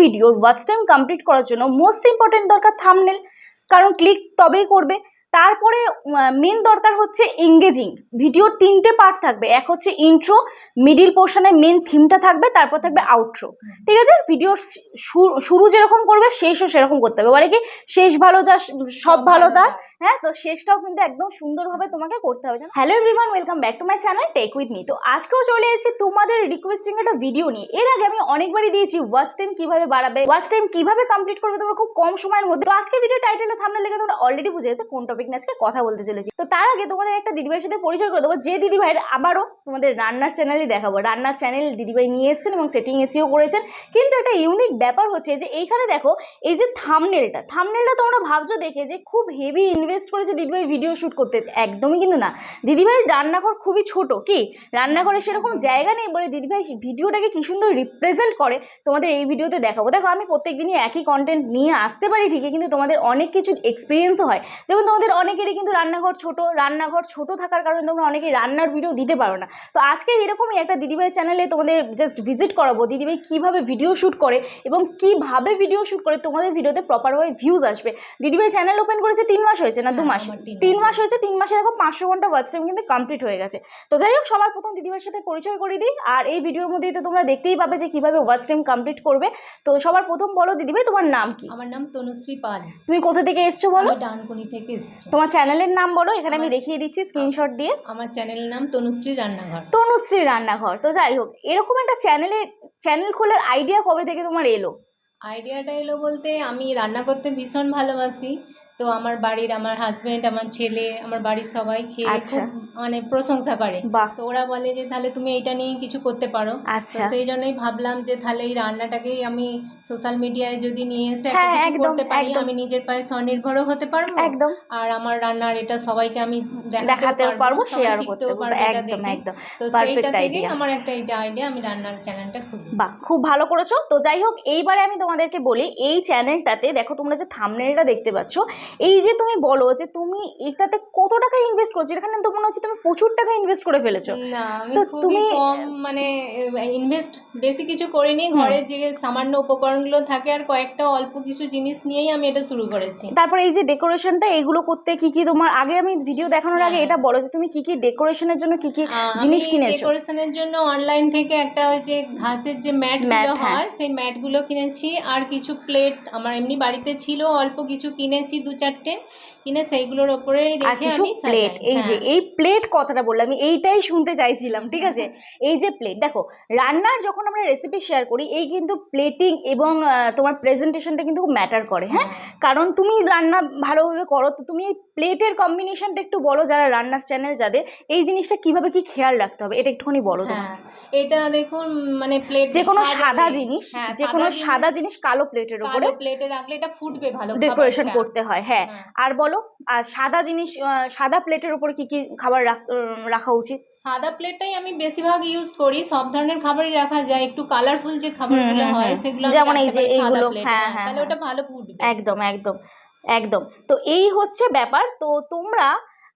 ভিডিওর watch time complete করার জন্য মোস্ট ইম্পর্টেন্ট দরকার থামনেল কারণ ক্লিক তবেই করবে। তারপরে মেন দরকার হচ্ছে এঙ্গেজিং ভিডিওর তিনটে পার্ট থাকবে। এক হচ্ছে ইন্ট্রো মিডিল পোর্শনে মেন থিমটা থাকবে, তারপর থাকবে আউট্রো ঠিক আছে? ভিডিও শুরু যেরকম করবে, শেষও সেরকম করতে হবে। বলে কি, শেষ ভালো যা, সব ভালো তা হ্যাঁ তো শেষটাও কিন্তু একদম সুন্দরভাবে তোমাকে করতে হবে। Hello everyone welcome back to my channel tech with me তো আজকেও চলে এসেছি তোমাদের রিকোয়েস্টিং একটা ভিডিও নিয়ে। এর আগে আমি অনেকবারই দিয়েছি ওয়াচ টাইম কীভাবে বাড়াবে ওয়াচ টাইম কীভাবে কমপ্লিট করবে, তোমরা খুব কম সময়ের মধ্যে। তো আজকে ভিডিও টাইটেলে থামলে লেগে তোমরা অলরেডি বুঝে গেছে কোন টপিক নিয়ে আজকে কথা বলতে চলেছি। তো তার আগে তোমাদের একটা দিদিভাইয়ের সাথে পরিচয় করে দেবো। যে দিদিভাইয়ের আবারও তোমাদের রান্নার চ্যানেলই দেখাবো। রান্নার চ্যানেল দিদিভাই নিয়ে এসেছেন এবং সেটিং এসিও করেছেন। কিন্তু একটা ইউনিক ব্যাপার হচ্ছে যে এইখানে দেখো, এই যে থামনেলটা থামনেলটা তোমরা ভাবছ দেখে যে খুব হেভি ইনভেস্ট করেছে দিদিভাই ভিডিও শ্যুট করতে, একদমই কিন্তু না। দিদিভাইয়ের রান্নাঘর খুবই ছোট, কি? রান্নাঘরে সেরকম জায়গা নেই বলে দিদিভাই ভিডিওটাকে কী সুন্দর রিপ্রেজেন্ট করে, তোমাদের এই ভিডিওতে দেখাবো। দেখো, আমি প্রত্যেক দিনই একই কন্টেন্ট নিয়ে আসতে পারি ঠিকই, কিন্তু তোমাদের অনেক কিছু এক্সপিরিয়েন্সও হয়। যেমন তোমাদের অনেকেরই কিন্তু রান্নাঘর ছোট রান্নাঘর ছোট থাকার কারণে তোমরা অনেকেই রান্নার ভিডিও দিতে পারো না। তো আজকে এরকমই একটা দিদিভাই চ্যানেলে তোমাদের জাস্ট ভিজিট করাবো, দিদিভাই কীভাবে ভিডিও শ্যুট করে এবং কীভাবে ভিডিও শ্যুট করে তোমাদের ভিডিওতে প্রপারভাবে ভিউজ আসবে। দিদিভাই চ্যানেল ওপেন করেছে তিন মাস হয়েছে না দু হ্যাঁ, মাস। তিন মাস হয়েছে তিন মাসে দেখো পাঁচশো ঘণ্টা ওয়াচ টাইম কিন্তু কমপ্লিট হয়ে গেছে। তো যাই হোক সবার প্রথম দিদিভাইয়ের সাথে পরিচয় করে দিই আর এই ভিডিওর মধ্যেই তো তোমরা দেখতেই পাবে যে কীভাবে ওয়াচ টাইম কমপ্লিট করবে। তো সবার প্রথম বলো দিদিভাই তোমার নাম কি? আমার নাম তনুশ্রী পাল। তুমি কোথা থেকে এসছো বলো? আমি ডানকুনি থেকে এসেছি। তোমার চ্যানেলের নাম বলো এখানে আমি দেখিয়ে দিচ্ছি স্ক্রিনশট দিয়ে। আমার চ্যানেলের নাম তনুশ্রী রান্নাঘর। তনুশ্রী রান্নাঘর তো যাই হোক এরকম একটা চ্যানেলে চ্যানেল খোলার আইডিয়া কবে থেকে তোমার এলো? আইডিয়াটা এলো বলতে আমি রান্না করতে ভীষণ ভালোবাসি। তো আমার বাড়ির আমার হাজবেন্ড আমার ছেলে আমার বাড়ির সবাই খেয়ে আচ্ছা। খুব মানে প্রশংসা করে। তো ওরা বলে যে তাহলে তুমি এইটা নিয়ে কিছু করতে পারো। তো আচ্ছা। সেই জন্যই ভাবলাম যে তাহলে এই রান্নাটাকেই আমি সোশ্যাল মিডিয়ায় যদি নিয়ে এসে একটা হ্যাঁ, কিছু করতে পারি আমি নিজের পায়ে স্বনির্ভরও হতে পারব। একদম। আর আমার রান্নার এটা সবাইকে আমি দেখাতে পারব শেয়ার করতে পারব একদম একদম। তো সেইটা থেকে আমার একটা এটা আইডিয়া আমি রান্নার চ্যানেলটা খুলি বাহ খুব ভালো করেছ। তো যাই হোক এইবারে আমি তোমাদেরকে বলি এই চ্যানেলটাতে দেখো তোমরা যে থামনেলটা দেখতে পাচ্ছ এই যে তুমি বলো যে তুমি এটাতে কত টাকা ইনভেস্ট করছ? এখানে তো মনে হচ্ছে তুমি প্রচুর টাকা ইনভেস্ট করে ফেলেছো। তো তুমি- কম মানে ইনভেস্ট বেশি কিছু করিনি। ঘরের যে সামান্য উপকরণগুলো থাকে আর কয়েকটা অল্প কিছু জিনিস নিয়েই আমি এটা শুরু করেছি। তারপরে এই যে ডেকোরেশনটা এগুলো করতে কি কি তোমার আগে আমি ভিডিও দেখানোর আগে হ্যাঁ। এটা বলো যে তুমি কি কি ডেকোরেশনের জন্য কি কি জিনিস কিনেছো? ডেকোরেশনের জন্য অনলাইন থেকে একটা ওই যে ঘাসের যে ম্যাট ম্যাট, গুলো হ্যাঁ। হয় সেই ম্যাটগুলো কিনেছি। আর কিছু প্লেট আমার এমনি বাড়িতে ছিল অল্প কিছু কিনেছি দু চারটে কিনে সেইগুলোর রেখে আমি প্লেট এই যে হ্যাঁ। এই প্লেট কথাটা বললাম আমি এইটাই শুনতে চাইছিলাম ঠিক আছে? এই যে প্লেট দেখো রান্নার যখন আমরা রেসিপি শেয়ার করি এই কিন্তু প্লেটিং এবং তোমার প্রেজেন্টেশনটা কিন্তু ম্যাটার করে হ্যাঁ? কারণ তুমি রান্না ভালোভাবে করো তো তুমি এই প্লেটের কম্বিনেশনটা একটু বলো যারা রান্নার চ্যানেল যাদের এই জিনিসটা কীভাবে কি খেয়াল রাখতে হবে এটা একটুখানি বলো তো হ্যাঁ এটা দেখুন মানে প্লেট যে কোনো সাদা জিনিস হ্যাঁ, যে কোনো সাদা জিনিস কালো প্লেটের উপরে প্লেটে রাখলে এটা ফুটবে ভালো ডেকোরেশন করতে হয় হ্যাঁ হ্যাঁ। আর বলো আর সাদা জিনিস সাদা প্লেটের উপর কি কি খাবার রাখ- উচিত সাদা প্লেটটাই আমি বেশিরভাগ ইউজ করি সব ধরনের খাবারই রাখা যায় একটু কালারফুল যে খাবারগুলো হয় সেগুলো যেমন এই যে এইগুলো, হ্যাঁ, হ্যাঁ, হ্যাঁ, তাহলে হ্যাঁ। ওটা ভালো ফুটবে একদম একদম একদম তো এই হচ্ছে ব্যাপার তো তোমরা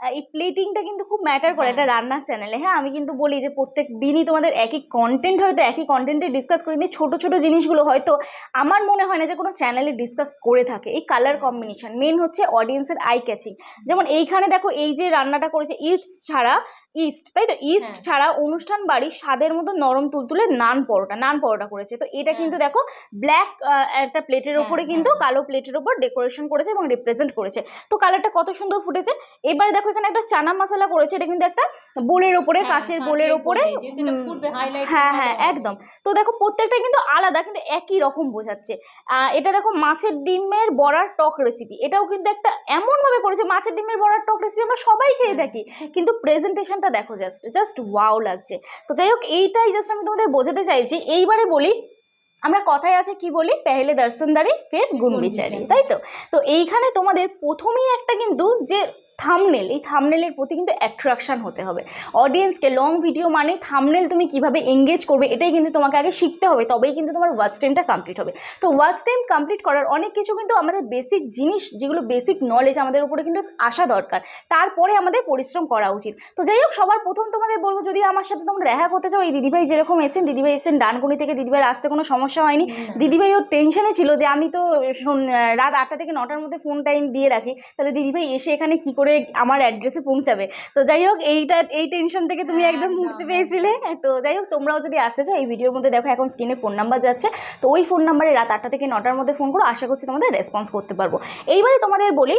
এই প্লেটিংটা কিন্তু খুব ম্যাটার করে এটা একটা রান্নার চ্যানেলে হ্যাঁ আমি কিন্তু বলি যে প্রত্যেক দিনই তোমাদের একই কন্টেন্ট হয়তো একই কন্টেন্টে ডিসকাস করে কিন্তু ছোটো ছোটো জিনিসগুলো হয়তো আমার মনে হয় না যে কোনো চ্যানেলে ডিসকাস করে থাকে। এই কালার কম্বিনেশন মেন হচ্ছে অডিয়েন্সের আই ক্যাচিং যেমন এইখানে দেখো এই যে রান্নাটা করেছে ইটস ছাড়া ইস্ট তাই তো? ইস্ট হ্যাঁ। ছাড়া অনুষ্ঠান বাড়ির স্বাদের মতো নরম তুলতুলে নান পরোটা নান পরোটা করেছে। তো এটা হ্যাঁ। কিন্তু দেখো ব্ল্যাক একটা প্লেটের ওপরে হ্যাঁ, কিন্তু। কালো প্লেটের ওপর ডেকোরেশন করেছে এবং রিপ্রেজেন্ট করেছে। তো কালারটা কত সুন্দর ফুটেছে। এবারে দেখো এখানে একটা চানা মশলা করেছে এটা কিন্তু একটা বোলের ওপরে কাঁচের বোলের ওপরে হ্যাঁ হ্যাঁ একদম। তো দেখো প্রত্যেকটা কিন্তু আলাদা কিন্তু একই রকম বোঝাচ্ছে। আহ, এটা দেখো মাছের ডিমের বড়ার টক রেসিপি এটাও কিন্তু একটা এমন ভাবে করেছে মাছের ডিমের বড়ার টক রেসিপি আমরা সবাই খেয়ে। থাকি। কিন্তু প্রেজেন্টেশনটা দেখো জাস্ট জাস্ট ওয়াও লাগছে। তো যাই হোক এইটাই জাস্ট আমি তোমাদের বোঝাতে চাইছি। এইবারে বলি আমরা কথায় আছে কি বলি? পেহলে দর্শনদারি ফের গুণ বিচারি বিচারি। তাই তো? তো এইখানে তোমাদের প্রথমেই একটা কিন্তু যে থামনেল এই থামনেলের প্রতি কিন্তু অ্যাট্রাকশন হতে হবে। অডিয়েন্সকে লং ভিডিও মানে থামনেল তুমি কীভাবে এঙ্গেজ করবে এটাই কিন্তু তোমাকে আগে শিখতে হবে তবেই কিন্তু তোমার ওয়াচ টাইমটা কমপ্লিট হবে। তো ওয়াচ টাইম কমপ্লিট করার অনেক কিছু কিন্তু আমাদের বেসিক জিনিস যেগুলো বেসিক নলেজ আমাদের উপরে কিন্তু আসা দরকার তারপরে আমাদের পরিশ্রম করা উচিত। তো যাই হোক সবার প্রথম তোমাদের বলব যদি আমার সাথে তোমরা দেখা করতে চাও এই দিদিভাই যেরকম এসেছেন দিদিভাই এসেছেন ডানকুনি থেকে দিদিভাইয়ের আসতে কোনো সমস্যা হয়নি। দিদিভাই ওর টেনশনে ছিল যে আমি তো রাত আটটা থেকে নটার মধ্যে ফোন টাইম দিয়ে রাখি তাহলে দিদিভাই এসে এখানে কী করে আমার অ্যাড্রেসে পৌঁছাবে। তো যাই হোক এইটা এই টেনশন থেকে তুমি হ্যাঁ, একদম মুক্তি পেয়েছিলে। তো যাই হোক তোমরাও যদি আসতে চাও এই ভিডিওর মধ্যে দেখো এখন স্ক্রিনে ফোন নাম্বার যাচ্ছে। তো ওই ফোন নাম্বারে রাত আটটা থেকে নটার মধ্যে ফোন করো আশা করছি তোমাদের রেসপন্স করতে পারব। এইবারে তোমাদের বলি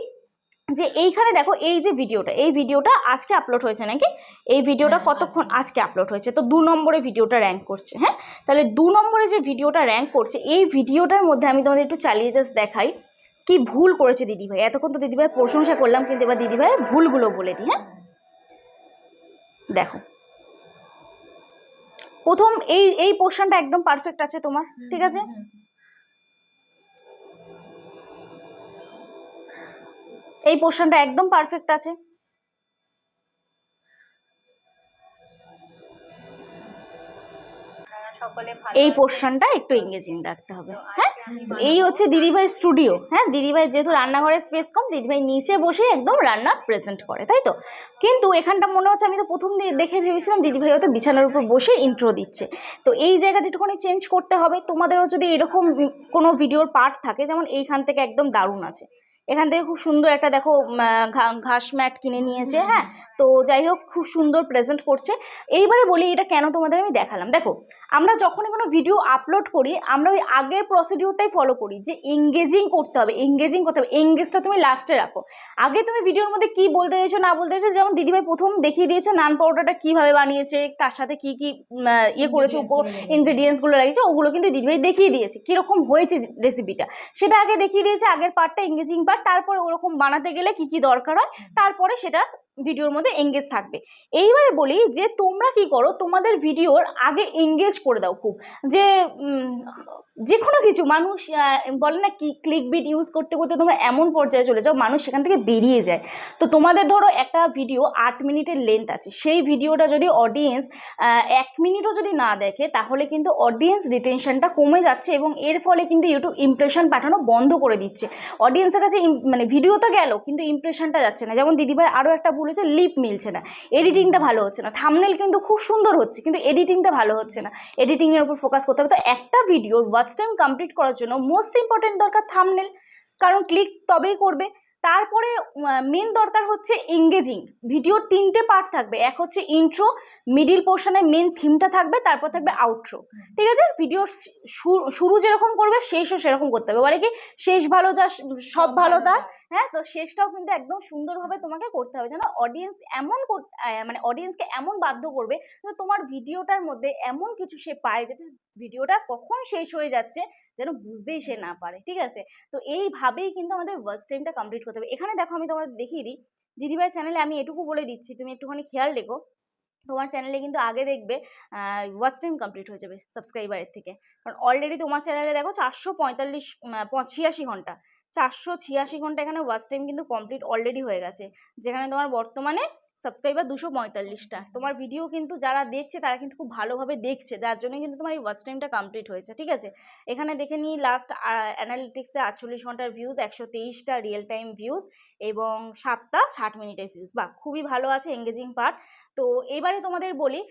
যে এইখানে দেখো এই যে ভিডিওটা এই ভিডিওটা আজকে আপলোড হয়েছে নাকি? এই ভিডিওটা হ্যাঁ, কতক্ষণ আজকে। আপলোড হয়েছে? তো দু নম্বরে ভিডিওটা র্যাঙ্ক করছে হ্যাঁ? তাহলে দু নম্বরে যে ভিডিওটা র্যাঙ্ক করছে এই ভিডিওটার মধ্যে আমি তোমাদের একটু চালিয়ে জাস্ট দেখাই। কি ভুল করেছে দিদিভাই? এতক্ষণ তো দিদিভাইয়ের প্রশংসা করলাম কিন্তু এবার দিদিভাইয়ের ভুলগুলো বলে দিই হ্যাঁ? দেখো। প্রথম এই এই পোর্শনটা একদম পারফেক্ট আছে তোমার ঠিক আছে? এই পোর্শনটা একদম পারফেক্ট আছে। এই পোর্শনটা একটু এঙ্গেজিং রাখতে হবে হ্যাঁ? এই হচ্ছে দিদিভাই স্টুডিও হ্যাঁ? দিদিভাই যেহেতু রান্নাঘরের স্পেস কম দিদিভাই নিচে বসে একদম রান্না প্রেজেন্ট করে তাই তো? কিন্তু এখানটা মনে হচ্ছে আমি তো প্রথম দিয়ে দেখে ভেবেছিলাম দিদিভাই হয়তো বিছানার উপর বসে ইন্ট্রো দিচ্ছে। তো এই জায়গাটা একটুখানি চেঞ্জ করতে হবে তোমাদেরও যদি এরকম কোনো ভিডিওর পার্ট থাকে যেমন এইখান থেকে একদম দারুণ আছে। এখান থেকে খুব সুন্দর একটা দেখো ঘাস ম্যাট কিনে নিয়েছে হ্যাঁ? তো যাই হোক খুব সুন্দর প্রেজেন্ট করছে। এইবারে বলি এটা কেন তোমাদের আমি দেখালাম। দেখো আমরা যখনই কোনো ভিডিও আপলোড করি আমরা ওই আগের প্রসিডিউরটাই ফলো করি যে এঙ্গেজিং করতে হবে এঙ্গেজিং করতে হবে। এঙ্গেজটা তুমি লাস্টে রাখো। আগে তুমি ভিডিওর মধ্যে কি বলতে চাইছো না বলতে চাইছো যেমন দিদিভাই প্রথম দেখিয়ে দিয়েছে নান পাউডারটা কীভাবে বানিয়েছে তার সাথে কি কি ইয়ে করেছে উপ ইনগ্রিডিয়েন্টসগুলো লাগিয়েছে। ওগুলো কিন্তু দিদিভাই দেখিয়ে দিয়েছে। কীরকম হয়েছে রেসিপিটা সেটা আগে দেখিয়ে দিয়েছে আগের পার্টটা এঙ্গেজিং পার্ট তারপরে ওরকম বানাতে গেলে কি কি দরকার হয় তারপরে সেটা ভিডিওর মধ্যে এঙ্গেজ থাকবে। এইবারে বলি যে তোমরা কি করো, তোমাদের ভিডিওর আগে এঙ্গেজ করে দাও খুব। যে যে কোনো কিছু, মানুষ বলে না কি ক্লিক বিট ইউজ করতে করতে তোমরা এমন পর্যায়ে চলে যাও, মানুষ সেখান থেকে বেরিয়ে যায়। তো তোমাদের ধরো একটা ভিডিও আট মিনিটের লেন্থ আছে, সেই ভিডিওটা যদি অডিয়েন্স এক মিনিটও যদি না দেখে, তাহলে কিন্তু অডিয়েন্স রিটেনশনটা কমে যাচ্ছে এবং এর ফলে কিন্তু ইউটিউব ইমপ্রেশন পাঠানো বন্ধ করে দিচ্ছে। অডিয়েন্সের কাছে মানে ভিডিও তো গেল, কিন্তু ইমপ্রেশনটা যাচ্ছে না। যেমন দিদিভাই আরও একটা ভুল হচ্ছে লিপ মিলছে না। এডিটিংটা ভালো হচ্ছে না। থামনেল কিন্তু খুব সুন্দর হচ্ছে, কিন্তু এডিটিংটা ভালো হচ্ছে না। এডিটিংয়ের উপর ফোকাস করতে হবে। তো একটা ভিডিওর ওয়াচ টাইম কমপ্লিট করার জন্য মোস্ট ইম্পর্টেন্ট দরকার থামনেল কারণ ক্লিক তবেই করবে তারপরে মেন দরকার হচ্ছে এঙ্গেজিং ভিডিওর তিনটে পার্ট থাকবে। এক হচ্ছে ইন্ট্রো মিডিল পোর্শনে মেন থিমটা থাকবে তারপর থাকবে আউট্রো ঠিক আছে? ভিডিওর শুরু যেরকম করবে শেষও সেরকম করতে হবে। বলে কি শেষ ভালো যা সব ভালো তার। হ্যাঁ? তো শেষটাও কিন্তু একদম সুন্দরভাবে তোমাকে করতে হবে। যেন অডিয়েন্স এমন মানে অডিয়েন্সকে এমন বাধ্য করবে তোমার ভিডিওটার মধ্যে এমন কিছু সে পায় যাতে ভিডিওটা কখন শেষ হয়ে যাচ্ছে যেন বুঝতেই সে না পারে ঠিক আছে? তো এইভাবেই কিন্তু আমাদের ওয়াচ টাইমটা কমপ্লিট করতে হবে। এখানে দেখো আমি তোমাদের দেখিয়ে দিই দিদিভাই চ্যানেলে আমি এটুকু বলে দিচ্ছি তুমি একটুখানি খেয়াল রেখো। তোমার চ্যানেলে কিন্তু আগে দেখবে ওয়াচ টাইম কমপ্লিট হয়ে যাবে সাবস্ক্রাইবারের থেকে। কারণ অলরেডি তোমার চ্যানেলে দেখো চারশো পঁয়তাল্লিশ ছিয়াশি ঘণ্টা। চারশো ছিয়াশি ঘণ্টা এখানে ওয়াচ টাইম কিন্তু কমপ্লিট অলরেডি হয়ে গেছে। যেখানে তোমার বর্তমানে সাবস্ক্রাইবার দুশো পঁয়তাল্লিশটা। তোমার ভিডিও কিন্তু যারা দেখছে, তারা কিন্তু খুব ভালোভাবে দেখছে। যার জন্য কিন্তু তোমার এই ওয়াচ টাইমটা কমপ্লিট হয়েছে, ঠিক আছে? এখানে দেখে নিই লাস্ট অ্যানালিটিক্সে আটচল্লিশ ঘণ্টার ভিউজ একশো তেইশটা রিয়েল টাইম ভিউজ এবং সাতটা ষাট মিনিটের ভিউজ বা খুবই ভালো আছে এঙ্গেজিং পার্ট তো এবারে তোমাদের বলি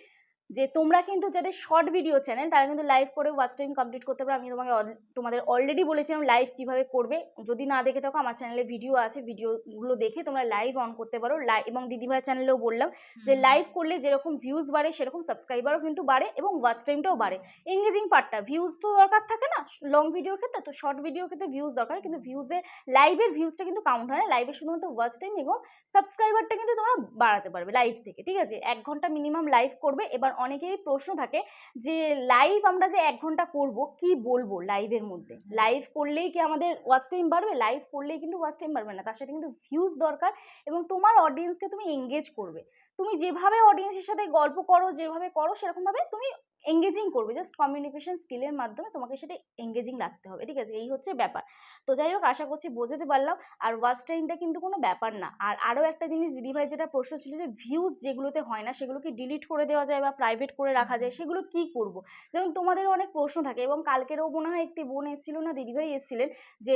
যে তোমরা কিন্তু যাদের শর্ট ভিডিও চ্যানেল তারা কিন্তু লাইভ করে ওয়াচ টাইম কমপ্লিট করতে পারো। আমি তোমাকে তোমাদের অলরেডি বলেছিলাম লাইভ কীভাবে করবে। যদি না দেখে থাকো আমার চ্যানেলে ভিডিও আছে ভিডিওগুলো দেখে তোমরা লাইভ অন করতে পারো। এবং দিদিভাই চ্যানেলেও বললাম যে লাইভ করলে যেরকম ভিউজ বাড়ে সেরকম সাবস্ক্রাইবারও কিন্তু বাড়ে এবং ওয়াচ টাইমটাও বাড়ে। এঙ্গেজিং পার্টটা ভিউজ তো দরকার থাকে না লং ভিডিওর ক্ষেত্রে তো শর্ট ভিডিওর ক্ষেত্রে ভিউজ দরকার কিন্তু ভিউজের লাইভের ভিউজটা কিন্তু কাউন্ট হয় না। লাইভে শুধুমাত্র ওয়াচ টাইম এবং সাবস্ক্রাইবারটা কিন্তু তোমরা বাড়াতে পারবে লাইভ থেকে ঠিক আছে? এক ঘণ্টা মিনিমাম লাইভ করবে এবার অনেকেরই প্রশ্ন থাকে যে লাইভ আমরা যে এক ঘণ্টা করব কি বলব লাইভের মধ্যে? লাইভ করলেই কি আমাদের ওয়াচ টাইম বাড়বে? লাইভ করলেই কিন্তু ওয়াচ টাইম বাড়বে না। তার সাথে কিন্তু ভিউজ দরকার এবং তোমার অডিয়েন্সকে তুমি এঙ্গেজ করবে। তুমি যেভাবে অডিয়েন্সের সাথে গল্প করো যেভাবে করো সেরকমভাবে তুমি এঙ্গেজিং করবে জাস্ট কমিউনিকেশন স্কিলের মাধ্যমে তোমাকে সেটা এঙ্গেজিং রাখতে হবে, ঠিক আছে? এই হচ্ছে ব্যাপার। তো যাই হোক, আশা করছি বোঝাতে পারলাম। আর ওয়াচ টাইমটা কিন্তু কোনো ব্যাপার না। আর আরও একটা জিনিস, দিদিভাই যেটা প্রশ্ন ছিল যে ভিউজ যেগুলোতে হয় না সেগুলোকে ডিলিট করে দেওয়া যায় বা প্রাইভেট করে রাখা যায়, সেগুলো কি করব? যেমন তোমাদের অনেক প্রশ্ন থাকে এবং কালকেরও মনে হয় একটি বোন এসেছিল না, দিদিভাই এসেছিলেন, যে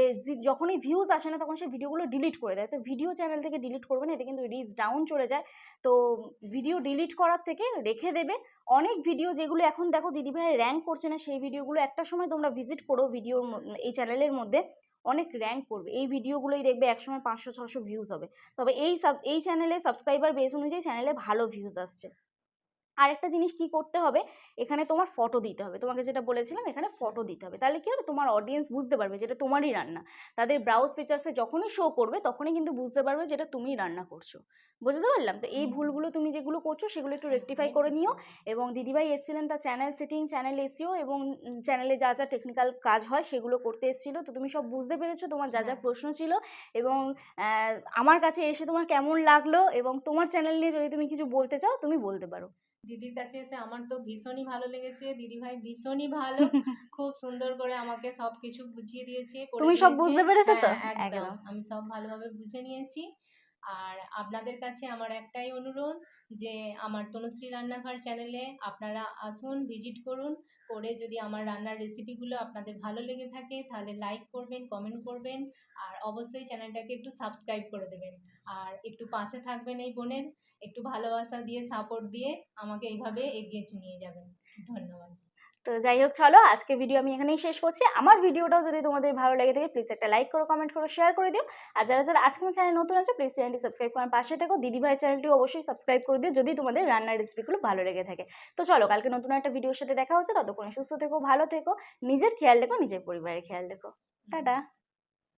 যখনই ভিউজ আসে না, তখন সে ভিডিওগুলো ডিলিট করে দেয়। তো ভিডিও চ্যানেল থেকে ডিলিট করবে না, এতে কিন্তু রিচ ডাউন চলে যায়। তো ভিডিও ডিলিট করার থেকে রেখে দেবে অনেক ভিডিও যেগুলো এখন দেখো দিদিভাই র্যাঙ্ক করছে না, সেই ভিডিওগুলো একটা সময় তোমরা ভিজিট করো ভিডিওর এই চ্যানেলের মধ্যে, অনেক র্যাঙ্ক করবে। এই ভিডিওগুলোই দেখবে একসময় পাঁচশো, ছশো ভিউজ হবে। তবে এই সাব এই চ্যানেলে সাবস্ক্রাইবার বেস অনুযায়ী চ্যানেলে ভালো ভিউজ আসছে। আরেকটা জিনিস কি করতে হবে? এখানে তোমার ফটো দিতে হবে। তোমাকে যেটা বলেছিলাম এখানে ফটো দিতে হবে। তাহলে কি হবে? তোমার অডিয়েন্স বুঝতে পারবে যেটা তোমারই রান্না। তাদের ব্রাউজ ফিচার্সে যখনই শো করবে তখনই কিন্তু বুঝতে পারবে যেটা তুমিই রান্না করছ। বুঝতে পারলাম? তো এই ভুলগুলো তুমি যেগুলো করছ সেগুলো একটু হ্যাঁ, রেকটিফাই করে নিও। এবং দিদিভাই এসেছিলেন তার চ্যানেল সেটিং চ্যানেল এসিও এবং চ্যানেলে যা যা টেকনিক্যাল কাজ হয় সেগুলো করতে এসেছিল। তো তুমি সব বুঝতে পেরেছ? তোমার যা যা হ্যাঁ। প্রশ্ন ছিল এবং আমার কাছে এসে তোমার কেমন লাগল? এবং তোমার চ্যানেল নিয়ে যদি তুমি কিছু বলতে চাও তুমি বলতে পারো। দিদির কাছে এসে আমার তো ভীষণই ভালো লেগেছে দিদিভাই ভীষণই ভালো খুব সুন্দর করে আমাকে সবকিছু বুঝিয়ে দিয়েছে তুমি সব। বুঝতে পেরেছ তো? হ্যাঁ, একদম একদম। আমি সব ভালোভাবে বুঝে নিয়েছি আর আপনাদের কাছে আমার একটাই অনুরোধ যে আমার তনুশ্রী রান্নাঘর চ্যানেলে আপনারা আসুন ভিজিট করুন, করে যদি আমার রান্নার রেসিপিগুলো আপনাদের ভালো লেগে থাকে তাহলে লাইক করবেন কমেন্ট করবেন আর অবশ্যই চ্যানেলটাকে একটু সাবস্ক্রাইব করে দেবেন। আর একটু পাশে থাকবেন এই বোনের, একটু ভালোবাসা দিয়ে সাপোর্ট দিয়ে আমাকে এইভাবে এগিয়ে নিয়ে যাবেন। ধন্যবাদ। তো যাই হোক, চলো আজকে ভিডিও আমি এখানেই শেষ করছি। আমার ভিডিওটাও যদি তোমাদের ভালো লাগে থাকে প্লিজ একটা লাইক করো কমেন্ট করো শেয়ার করে দিও। আর যারা যারা আজকে আমার চ্যানেল নতুন আছে প্লিজ চ্যানেলটি সাবস্ক্রাইব করার পাশে থেকো। দিদি ভাইয়ের চ্যানেলটি অবশ্যই সাবস্ক্রাইব করে দিও, যদি তোমাদের রান্নার রেসিপিগুলো ভালো লেগে থাকে। তো চলো, কালকে নতুন একটা ভিডিওর সাথে দেখা হচ্ছে। ততক্ষণে সুস্থ থেকো, ভালো থেকো। নিজের খেয়াল রেখো, নিজের পরিবারের খেয়াল রেখো। টাটা।